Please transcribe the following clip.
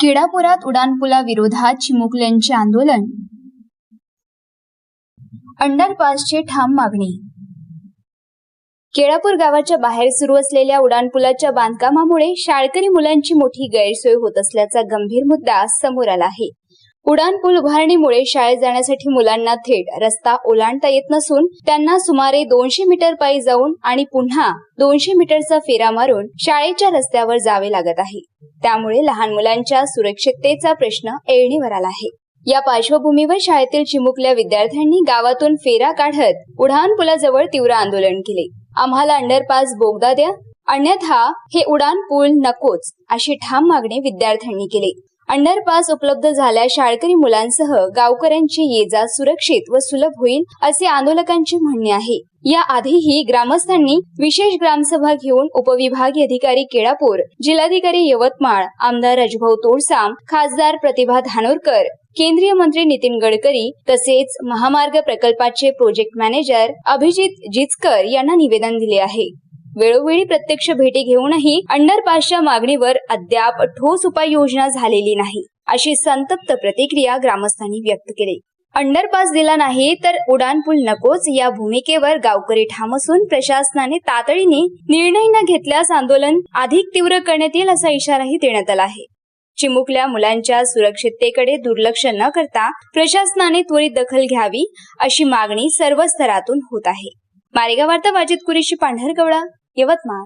केडापुरात उड्डाणपुलाविरोधात चिमुकल्यांचे आंदोलन. अंडरपासची ठाम मागणी. केळापूर गावाच्या बाहेर सुरू असलेल्या उड्डाणपुलाच्या बांधकामामुळे शाळकरी मुलांची मोठी गैरसोय होत असल्याचा गंभीर मुद्दा समोर आला आहे. उड्डाणपूल उभारणीमुळे शाळेत जाण्यासाठी मुलांना थेट रस्ता ओलांडता येत नसून त्यांना सुमारे दोनशे मीटर पायी जाऊन आणि पुन्हा दोनशे मीटरचा फेरा मारून शाळेच्या रस्त्यावर जावे लागत आहे. त्यामुळे लहान मुलांच्या सुरक्षिततेचा प्रश्न ऐरणीवर आला आहे. या पार्श्वभूमीवर शाळेतील चिमुकल्या विद्यार्थ्यांनी गावातून फेरा काढत उडान पुलाजवळ तीव्र आंदोलन केले. आम्हाला अंडरपास बोगदा द्या. अन्यथा हे उडान पूल नकोच अशी ठाम मागणी विद्यार्थ्यांनी केली. अंडरपास उपलब्ध झाल्या शाळकरी मुलांसह गावकऱ्यांची ये जा सुरक्षित व सुलभ होईल असे आंदोलकांचे म्हणणे आहे. या आधीही ग्रामस्थांनी विशेष ग्रामसभा घेऊन उपविभागीय अधिकारी केळापूर जिल्हाधिकारी यवतमाळ आमदार राजभाऊ तोडसाम खासदार प्रतिभा धानोरकर केंद्रीय मंत्री नितीन गडकरी तसेच महामार्ग प्रकल्पाचे प्रोजेक्ट मॅनेजर अभिजित जिचकर यांना निवेदन दिले आहे. वेळोवेळी प्रत्यक्ष भेटी घेऊनही अंडरपासच्या मागणीवर अद्याप ठोस उपाययोजना झालेली नाही अशी संतप्त प्रतिक्रिया ग्रामस्थांनी व्यक्त केली. अंडरपास दिला नाही तर उड्डाणपूल नकोच या भूमिकेवर गावकरी ठाम असून प्रशासनाने तातडीने निर्णय न घेतल्यास आंदोलन अधिक तीव्र करण्यात येईल असा इशाराही देण्यात आला आहे. चिमुकल्या मुलांच्या सुरक्षिततेकडे दुर्लक्ष न करता प्रशासनाने त्वरित दखल घ्यावी अशी मागणी सर्व स्तरातून होत आहे. मारेगाव वार्ता वाजित कुरेशी पांढरगवळा. यवतमाळ